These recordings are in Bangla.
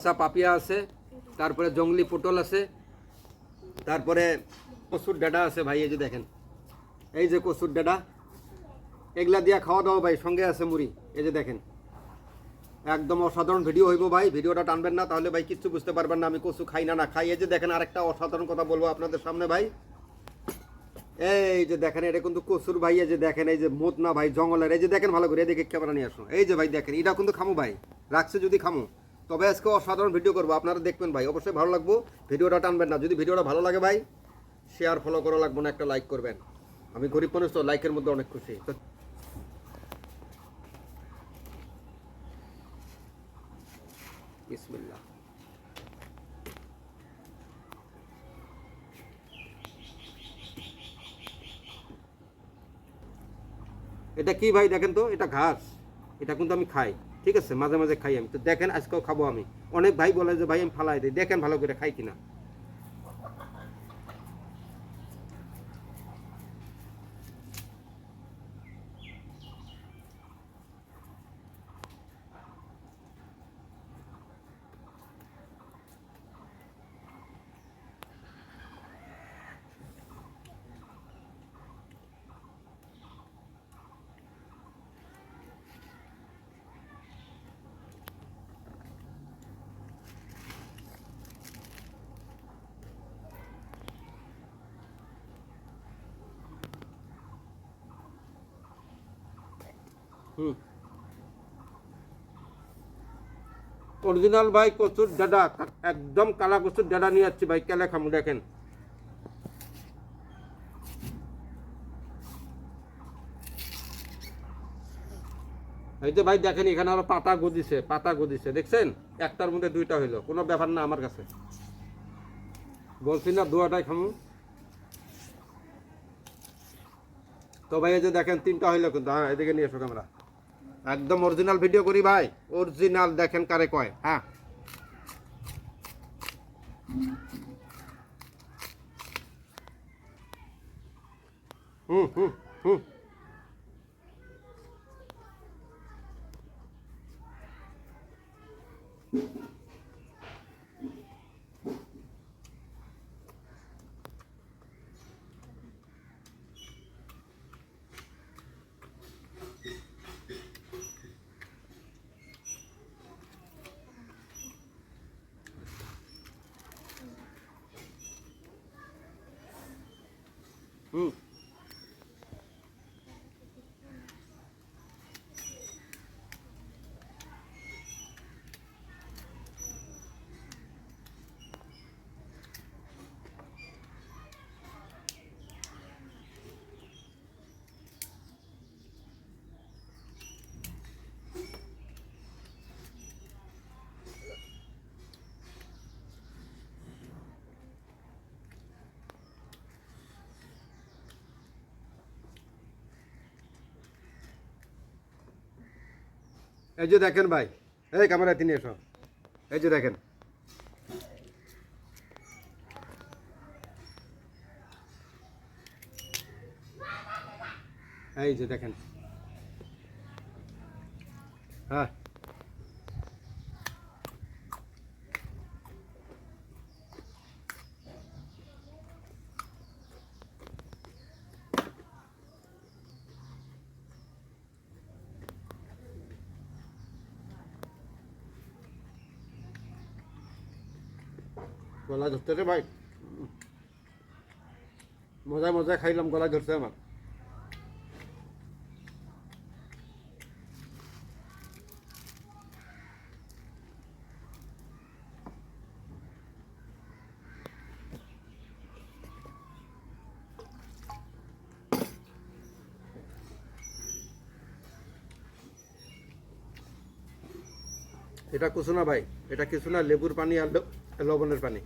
কাঁচা পাপিয়া আছে, তারপরে জঙ্গলি পটল আছে, তারপরে কচুর ডাডা আছে ভাই, এই যে দেখেন। এই যে কচুর ডাডা এগুলা দিয়া খাওয়া দাওয়া ভাই, সঙ্গে আছে মুড়ি, এই যে দেখেন। একদম অসাধারণ ভিডিও হইব ভাই, ভিডিওটা টানবেন না, তাহলে ভাই কিচ্ছু বুঝতে পারবেন না, আমি কচু খাই না না খাই। এই যে দেখেন আরেকটা অসাধারণ কথা বলব আপনাদের সামনে ভাই। এই যে দেখেন, এটা কিন্তু কচুর ভাই, এই যে দেখেন, এই যে মোতনা ভাই, জঙ্গলের, এই যে দেখেন ভালো করে, এদিকে ক্যামেরা নিয়ে আসুন। এই যে ভাই দেখেন, এটা কিন্তু খামু ভাই, রাখছে যদি খামু। তবে আজকে অসাধারণ ভিডিও করব। আপনারা দেখবেন ভাই, অবশ্যই ভালো লাগবো। ভিডিওটা টানবেন না। যদি ভিডিওটা ভালো লাগে ভাই শেয়ার ফলো করা লাগবো না, একটা লাইক করবেন। আমি গরিব মানুষ তো লাইকের মধ্যে অনেক খুশি। এটা কি ভাই দেখেন তো? এটা ঘাস। এটা কিন্তু আমি খাই। ঠিক আছে, মাঝে মাঝে খাই আমি। তো দেখেন, আজকেও খাব আমি। অনেক ভাই বলে যে, ভাই, আমি ফালাই দিই। দেখেন ভালো করে খাই কিনা। অরিজিনাল ভাই কচুর ডাডা, একদম কালা কচুর ডাডা নিয়ে যাচ্ছি ভাই, কেলে খামু দেখেন। এই যে ভাই দেখেন, এখানে আরও পাতা গদিছে পাতা গদিছে, দেখছেন? একটার মধ্যে দুইটা হইল, কোনো ব্যাপার না আমার কাছে। বলছি না, দুয়াটাই খামু। তো ভাই, এই যে দেখেন, তিনটা হইল কিন্তু হ্যাঁ এদিকে নিয়ে এসো ক্যামেরা। একদম অরিজিনাল ভিডিও করি ভাই। অরিজিনাল দেখেন কারে কয়। হ্যাঁ। হুম হুম হুম। হুম এই যে দেখেন ভাই, এই ক্যামেরা তিনি এসো। এই যে দেখেন। এই যে দেখেন। হ্যাঁ। গলা ধরতে রে ভাই। মজায় মজায় খাইলাম গলা ধরছে আমার। এটা কিছু না ভাই, এটা কিছু না লেবুর পানি আর লবণের পানি।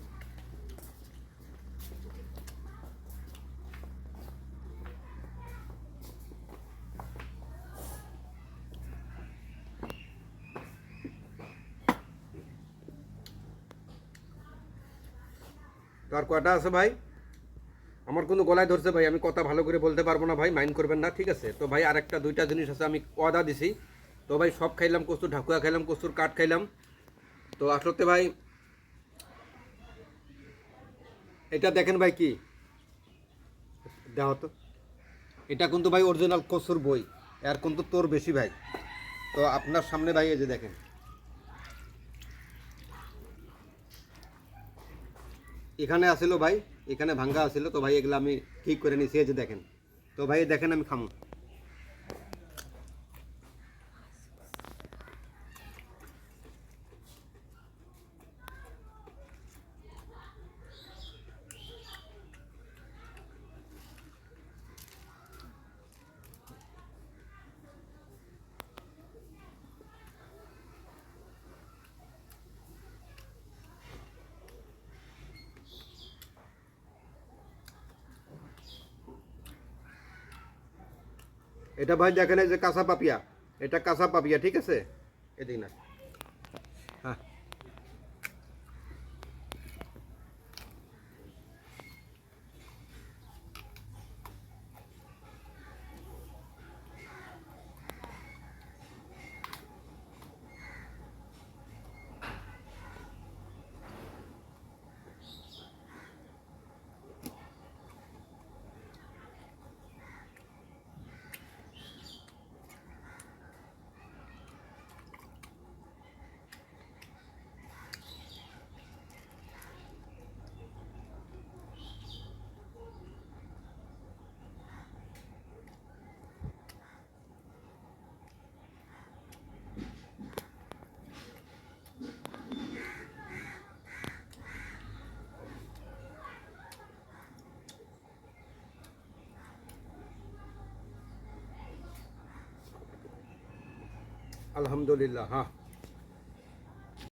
আর কয়টা আছে ভাই? আমার কোনো গলায় ধরছে ভাই, আমি কথা ভালো করে বলতে পারব না ভাই, মাইন্ড করবেন না, ঠিক আছে? তো ভাই আর একটা দুইটা জিনিস আছে, আমি ওয়াদা দিছি। তো ভাই সব খাইলাম কচুর ঢাকুয়া খাইলাম কচুর কাঠ খাইলাম। তো আসলে ভাই, এটা দেখেন ভাই কি? দেখো তো। এটা কিন্তু ভাই অরিজিনাল কসুর বই, এর কিন্তু তোর বেশি ভাই। তো আপনার সামনে ভাই এই যে দেখেন। এখানে আসিল ভাই, এখানে ভাঙ্গা আসিল, তো ভাই এগুলো আমি ঠিক করে নিছি দেখেন। তো ভাই দেখেন আমি খামু। এটা ভাই দেখেন এই যে কাঁচা পাপিয়া। এটা কাঁচা পাপিয়া ঠিক আছে? এদিক না। আলহামদুলিল্লাহ হ্যাঁ